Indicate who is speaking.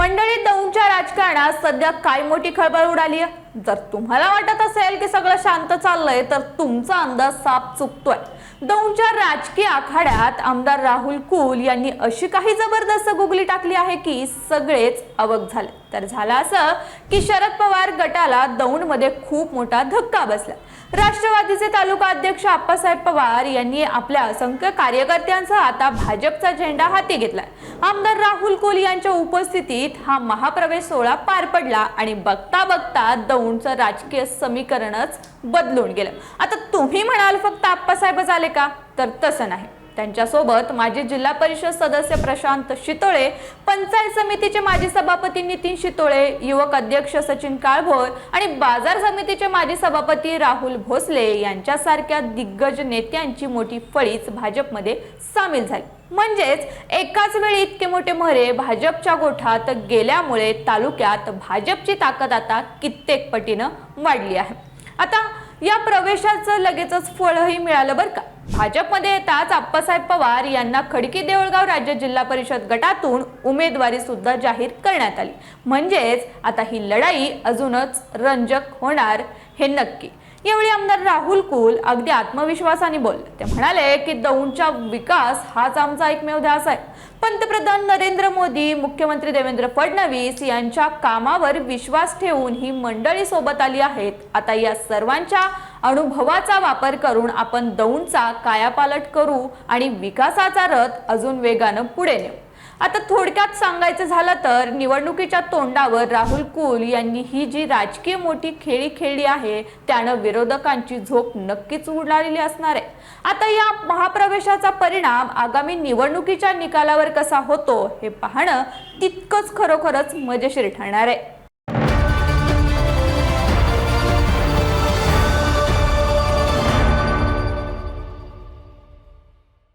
Speaker 1: मंडळी दौंडच्या राजकारणात सध्या काय मोठी खळबळ उडाली आहे? जर तुम्हाला वाटत असेल की सगळं शांत चाललंय तर तुमचा अंदाज साप चुकतोय. दौंडच्या राजकीय आखाड्यात आमदार राहुल कुल यांनी अशी काही जबरदस्त गुगली टाकली आहे की सगळेच अवक झाले. तर झालं असं की शरद पवार गटाला दौंडमध्ये खूप मोठा धक्का बसला. राष्ट्रवादीचे तालुका अध्यक्ष आप्पासाहेब पवार यांनी आपल्या असंख्य कार्यकर्त्यांसह आता भाजपचा झेंडा हाती घेतलाय. आमदार राहुल कुल यांच्या उपस्थितीत हा महाप्रवेश सोहळा पार पडला आणि बघता बघता दौंडचं राजकीय समीकरणच बदलून गेलं. आता तुम्ही म्हणाल फक्त आप्पासाहेबच आले का? तर तसं नाही. त्यांच्यासोबत माजी जिल्हा परिषद सदस्य प्रशांत शितोळे पंचायत समितीचे माजी सभापती नितीन शितोळे युवक अध्यक्ष सचिन काळभोर आणि बाजार समितीचे माजी सभापती राहुल भोसले यांच्यासारख्या दिग्गज नेत्यांची मोठी फळीच भाजपमध्ये सामील झाली. म्हणजेच एकाच वेळी इतके मोठे मरे भाजपच्या गोठात गेल्यामुळे तालुक्यात भाजपची ताकद आता कित्येक पटीनं वाढली आहे. आता या प्रवेशाचं लगेचच फळही मिळालं बरं का? भाजपमध्ये येताच आप्पासाहेब पवार यांना खडकी देऊळगाव राज्य जिल्हा परिषद गटातून उमेदवारी सुद्धा जाहीर करण्यात आली. म्हणजेच आता ही लढाई अजूनच रंजक होणार हे नक्की. यावेळी आमदार राहुल कुल अगदी आत्मविश्वासाने बोलले. ते म्हणाले की दौंडचा विकास हाच आमचा एकमेव ध्यास आहे. पंतप्रधान नरेंद्र मोदी मुख्यमंत्री देवेंद्र फडणवीस यांच्या कामावर विश्वास ठेवून ही मंडळी सोबत आली आहेत. आता या सर्वांच्या अनुभवाचा वापर करून आपण दौंडचा कायापालट करू आणि विकासाचा रथ अजून वेगानं पुढे नेऊ. आता थोडक्यात सांगायचं झालं तर निवडणुकीच्या तोंडावर राहुल कुल यांनी ही जी राजकीय मोठी खेळी खेळली आहे त्यानं विरोधकांची झोप नक्कीच उडालेली असणार आहे. आता या महाप्रवेशाचा परिणाम आगामी निवडणुकीच्या निकालावर कसा होतो हे पाहणं तितकंच खरोखरच मजेशीर ठरणार आहे.